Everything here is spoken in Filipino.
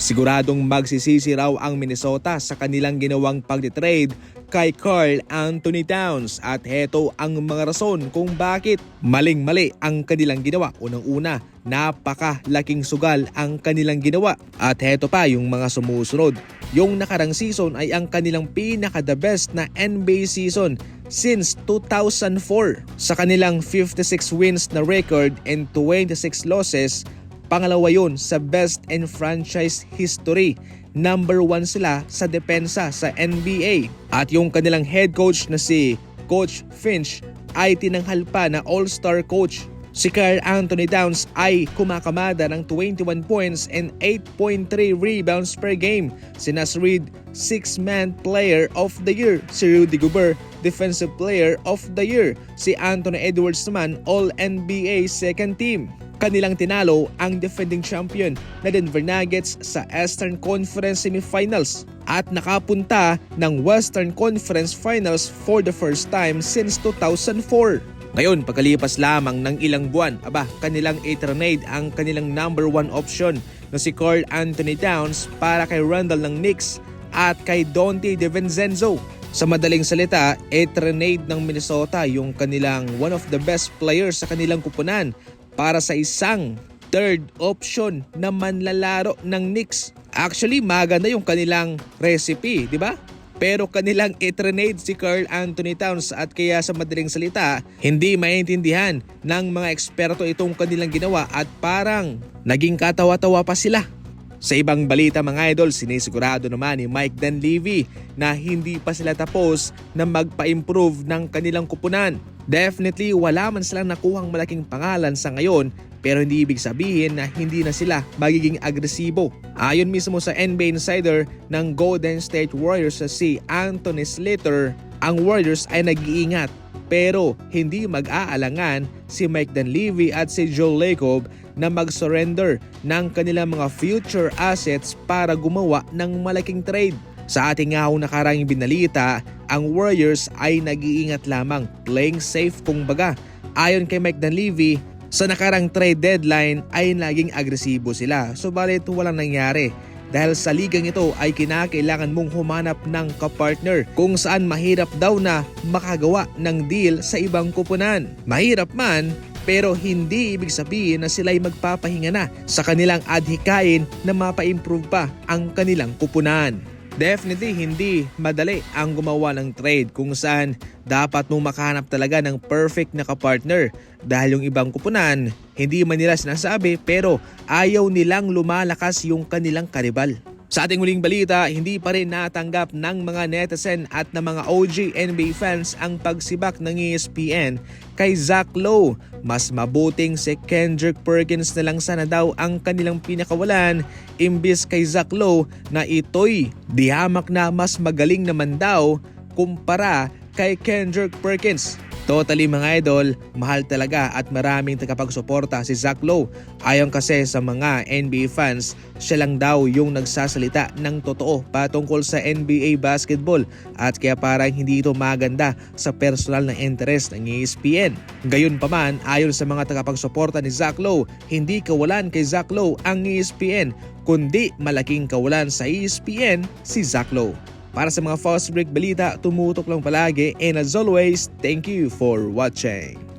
Siguradong magsisisi raw ang Minnesota sa kanilang ginawang pagtitrade kay Carl Anthony Towns at heto ang mga rason kung bakit maling-mali ang kanilang ginawa. Unang-una, napakalaking sugal ang kanilang ginawa. At heto pa yung mga sumusunod. Yung nakarang season ay ang kanilang pinaka-the best na NBA season since 2004. Sa kanilang 56 wins na record and 26 losses, pangalawa yun sa best in franchise history. Number one sila sa depensa sa NBA. At yung kanilang head coach na si Coach Finch ay tinanghal pa na all-star coach. Si Carl Anthony Towns ay kumakamada ng 21 points and 8.3 rebounds per game. Si Nas Reed, 6-man player of the year. Si Rudy Gobert, defensive player of the year. Si Anthony Edwards naman, all-NBA second team kanilang tinalo ang defending champion na Denver Nuggets sa Eastern Conference Semifinals at nakapunta ng Western Conference Finals for the first time since 2004. Ngayon, pagkalipas lamang ng ilang buwan, aba, kanilang i-trade ang kanilang number one option na si Carl Anthony Towns para kay Randall ng Knicks at kay Dante DiVincenzo. Sa madaling salita, i-trade ng Minnesota yung kanilang one of the best players sa kanilang kupunan para sa isang third option na manlalaro ng Knicks. Actually, maganda yung kanilang recipe, di ba? Pero kanilang itrenade si Carl Anthony Towns at kaya sa madaling salita, hindi maintindihan ng mga eksperto itong kanilang ginawa at parang naging katawa-tawa pa sila. Sa ibang balita mga idol, sinisigurado naman ni Mike Danlevy na hindi pa sila tapos na magpa-improve ng kanilang kupunan. Definitely wala man silang nakuhang malaking pangalan sa ngayon pero hindi ibig sabihin na hindi na sila magiging agresibo. Ayon mismo sa NBA Insider ng Golden State Warriors sa si Anthony Slater, ang Warriors ay nag-iingat pero hindi mag-aalangan si Mike Danlevy at si Joe Lacob na mag-surrender ng kanilang mga future assets para gumawa ng malaking trade. Sa ating nga nakarang binalita, ang Warriors ay nag-iingat lamang, playing safe kung baga. Ayon kay Mike Danlevy, sa nakarang trade deadline ay naging agresibo sila. Subalit walang nangyari dahil sa ligang ito ay kinakailangan mong humanap ng kapartner kung saan mahirap daw na makagawa ng deal sa ibang kupunan. Mahirap man pero hindi ibig sabihin na sila'y magpapahinga na sa kanilang adhikain na mapa-improve pa ang kanilang kupunan. Definitely hindi madali ang gumawa ng trade kung saan dapat mong makahanap talaga ng perfect na kapartner dahil yung ibang kupunan hindi man nila sinasabi pero ayaw nilang lumalakas yung kanilang karibal. Sa ating huling balita, hindi pa rin natanggap ng mga netizen at ng mga OG NBA fans ang pagsibak ng ESPN kay Zach Lowe. Mas mabuting si Kendrick Perkins na lang sana daw ang kanilang pinakawalan imbis kay Zach Lowe na ito'y dihamak na mas magaling naman daw kumpara kay Kendrick Perkins. Totally mga idol, mahal talaga at maraming tagapagsuporta si Zach Lowe. Ayon kasi sa mga NBA fans, siya lang daw yung nagsasalita ng totoo patungkol sa NBA basketball at kaya parang hindi ito maganda sa personal na interest ng ESPN. Gayun pa man, ayon sa mga tagapagsuporta ni Zach Lowe, hindi kawalan kay Zach Lowe ang ESPN kundi malaking kawalan sa ESPN si Zach Lowe. Para sa mga fast break balita, tumutok lang palagi and as always, thank you for watching.